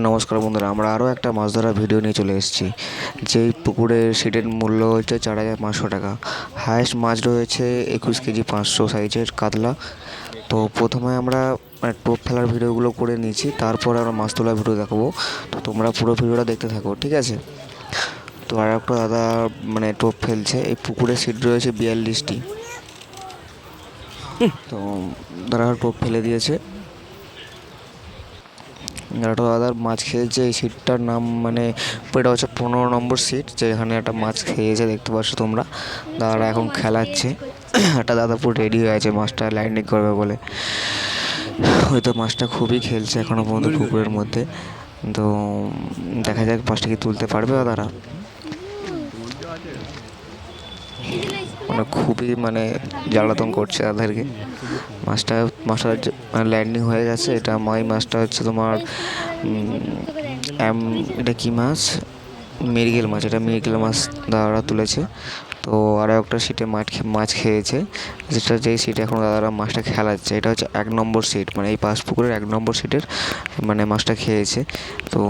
নমস্কার বন্ধুরা আমরা আরও একটা মাছ ধরার ভিডিও নিয়ে চলে এসেছি। যেই পুকুরের সিটের মূল্য হচ্ছে চার হাজার পাঁচশো টাকা। হায়েস্ট মাছ রয়েছে একুশ কেজি পাঁচশো সাইজের কাতলা। তো প্রথমে আমরা মানে টোপ ফেলার ভিডিওগুলো করে নিয়েছি তারপরে আমরা মাছ তোলার ভিডিও দেখাবো। তো তোমরা পুরো ভিডিওটা দেখতে থাকো ঠিক আছে? তো আর একটা দাদা মানে টোপ ফেলছে এই পুকুরের সিট রয়েছে বিয়াল্লিশটি। তো দাদা টোপ ফেলে দিয়েছে। একটা দাদার মাছ খেয়েছে, এই সিটটার নাম মানে এটা হচ্ছে পনেরো নম্বর সিট যেখানে একটা মাছ খেয়েছে, দেখতে পাচ্ছ তোমরা। দাদারা এখন খেলাচ্ছে। একটা দাদা পুরো রেডি হয়ে আছে মাছটা ল্যান্ডিং করবে বলে। হয়তো মাছটা খুবই খেলছে এখনও পর্যন্ত পুকুরের মধ্যে। তো দেখা যাক মাছটা কি তুলতে পারবে দাদারা। মানে খুবই মানে জ্বালাতন করছে তাদেরকে মাছটা মাছটা মানে ল্যান্ডিং হয়ে গেছে, এটা মাই মাছটা হচ্ছে তোমার এটা কী মাছ? মেরিগেল মাছ, এটা মেরিগেল মাছ দাদারা তুলেছে। তো আরও একটা সিটে মাছ মাছ খেয়েছে। যেটা যেই সিটে এখন দাদারা মাছটা খেলাচ্ছে এটা হচ্ছে এক নম্বর সিট মানে এই পাশ পুকুরের এক নম্বর সিটের মানে মাছটা খেয়েছে। তো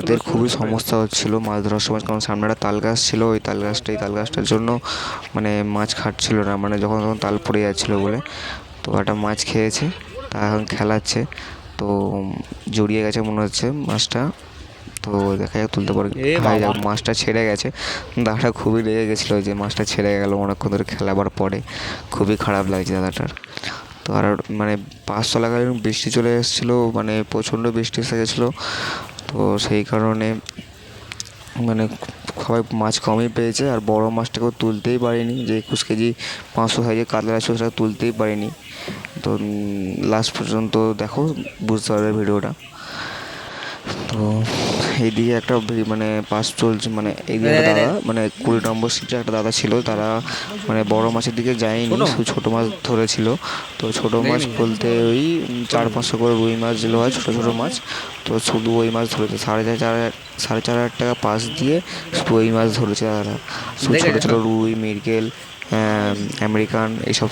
এদের খুবই সমস্যা হচ্ছিল মাছ ধরার সময় কারণ সামনে একটা তাল গাছ ছিল ওই তাল গাছটা এই তাল গাছটার জন্য মানে মাছ খাটছিল না মানে যখন তখন তাল পড়ে যাচ্ছিল বলে। তো একটা মাছ খেয়েছে তা এখন খেলাচ্ছে। তো জড়িয়ে গেছে মনে হচ্ছে মাছটা। তো দেখা যাক তুলতে পারে। হাই যাক মাছটা ছেড়ে গেছে। দাদাটা খুবই রেগে গেছিল যে মাছটা ছেড়ে গেল অনেকক্ষণ ধরে খেলাবার পরে। খুবই খারাপ লাগছে দাদাটার। তো আর মানে পাঁচ চলাকালীন বৃষ্টি চলে এসেছিল মানে প্রচণ্ড বৃষ্টি এসে গেছিল। তো সেই কারণে মানে সবাই মাছ কমই পেয়েছে আর বড় মাছটাকেও তুলতেই পারিনি। যে একুশ কেজি পাঁচশো সাইজের কাতলা আছে সেটা তুলতেই পারিনি। তো লাস্ট পর্যন্ত দেখো বুঝতে পারবে ভিডিওটা। তো এইদিকে একটা মানে পাস চলছে মানে এইদিকে একটা দাদা মানে কুড়ি নম্বর সিটে একটা দাদা ছিল তারা মানে বড় মাছের দিকে যায়নি ছোটো? শুধু ছোটো মাছ ধরেছিল। তো ছোটো মাছ বলতে ওই চার পাঁচশো করে রুই মাছ যেগুলো হয় ছোটো ছোটো মাছ। তো শুধু ওই মাছ ধরেছে সাড়ে চার চার হাজার- সাড়ে চার হাজার টাকা পাস দিয়ে শুধু ওই মাছ ধরেছে দাদা শুধু ছোটো ছোটো রুই মিরগেল আমেরিকান এইসব।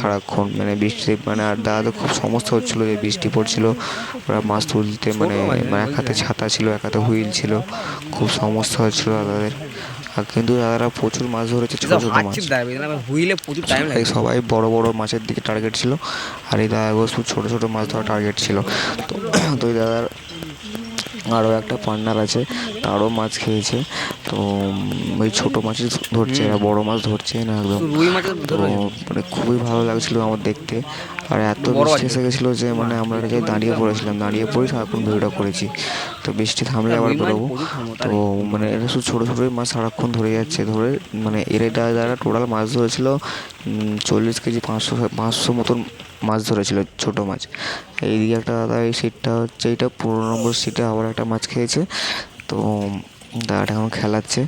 সারাক্ষণ মানে বৃষ্টি মানে আর দাদা তো খুব সমস্যা হচ্ছিল যে বৃষ্টি পড়ছিল ওরা মাছ তুলতে মানে মানে এক হাতে ছাতা ছিল এক হাতে হুইল ছিল খুব সমস্যা হচ্ছিল দাদাদের। আর কিন্তু দাদারা প্রচুর মাছ ধরেছে ছোটো ছোটো মাছ। হুইলে প্রচুর টাইম লাগে। সবাই বড় বড় মাছের দিকে টার্গেট ছিল আর এই দাদাগুলো ছোটো ছোটো মাছ ধরা টার্গেট ছিল। তো তো এই দাদার আরও একটা পার্টনার আছে তারও মাছ খেয়েছে। তো ওই ছোটো মাছই ধরছে এরা বড় মাছ ধরছে না একদম। তো মানে খুবই ভালো লাগছিল আমার দেখতে। আর এত বৃষ্টি এসে গেছিল যে মানে আমরা দাঁড়িয়ে পড়েছিলাম দাঁড়িয়ে পড়ে সারাক্ষণ ভিডিওটা করেছি। তো বৃষ্টি থামলে আবার বেরোবো। তো মানে এটা শুধু ছোটো ছোটোই মাছ সারাক্ষণ ধরে যাচ্ছে। ধরে মানে এর যারা টোটাল মাছ ধরেছিল চল্লিশ কেজি পাঁচশো পাঁচশো মতন মাছ ধরেছিল, ছোটো মাছ। এইদিকে একটা দাদা এই সিটটা হচ্ছে, এইটা পনেরো নম্বর সিটে আবার একটা মাছ খেয়েছে। তো দাদাটা এখন খেলাচ্ছে।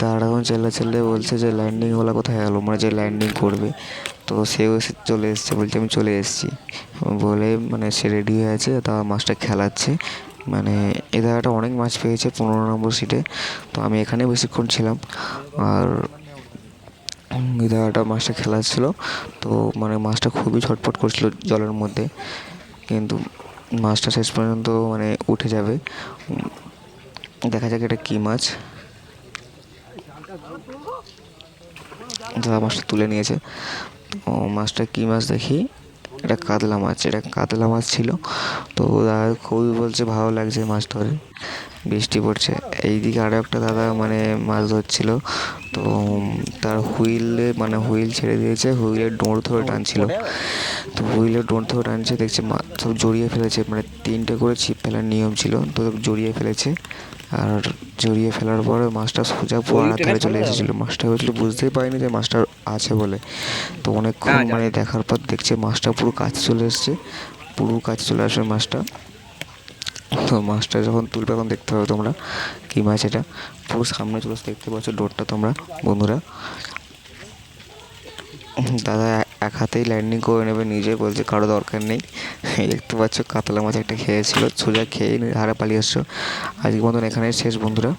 দাদাটা এখন চেল্লা চেল্লে বলছে যে ল্যান্ডিং হলো কোথায় গেলো? মানে যে ল্যান্ডিং করবে। তো সেও এসে চলে এসছে বলছে, আমি চলে এসেছি। বলে মানে সে রেডি হয়ে আছে তা মাছটা খেলাচ্ছে। মানে এ দাদাটা অনেক মাছ পেয়েছে পনেরো নম্বর সিটে তো আমি এখানে বেশিক্ষণ ছিলাম। আর দাদাটা মাছটা খেলাচ্ছিল তো মানে মাছটা খুবই ছটফট করছিল জলের মধ্যে। কিন্তু মাছটা শেষ পর্যন্ত মানে উঠে যাবে। দেখা যাক এটা কী মাছ। দাদা মাছটা তুলে নিয়েছে। তো মাছটা কী মাছ দেখি? এটা কাতলা মাছ, এটা কাতলা মাছ ছিল। তো দাদা খুবই বলছে ভালো লাগছে মাছ ধরে। বৃষ্টি পড়ছে। এইদিকে আরও একটা দাদা মানে মাছ ধরছিল। তো তার হুইলে মানে হুইল ছেড়ে দিয়েছে হুইলের ডোর ধরে টানছিল। তো হুইলের ডোর ধরে টানছে দেখছে মাছ সব জড়িয়ে ফেলেছে। মানে তিনটে করে ছিপ ফেলার নিয়ম ছিল তো জড়িয়ে ফেলেছে। আর জড়িয়ে ফেলার পরে মাছটা সোজা আড়া ধারে চলে এসেছিল। মাছটা হয়েছিল বুঝতেই পারিনি যে মাছটা আছে বলে। তো অনেকক্ষণ মানে দেখার পর দেখছে মাছটা পুরো কাছে চলে এসছে। পুরো কাছে চলে আসবে মাছটা। তো মাছটা যখন তুলবে, তখন দেখতে পাবে তোমরা কি মাছ এটা। পুরো সামনে চলে দেখতে পাচ্ছ, ডোরটা তোমরা, বন্ধুরা। দাদা এক- এক হাতেই ল্যান্ডিং করে নেবে, নিজে বলছে কারও দরকার নেই। দেখতে পাচ্ছ, কাতলা মাছ একটা খেয়েছিল, সোজা খেয়ে হারা পালিয়ে এসছো। আজকে মতন এখানে শেষ, বন্ধুরা।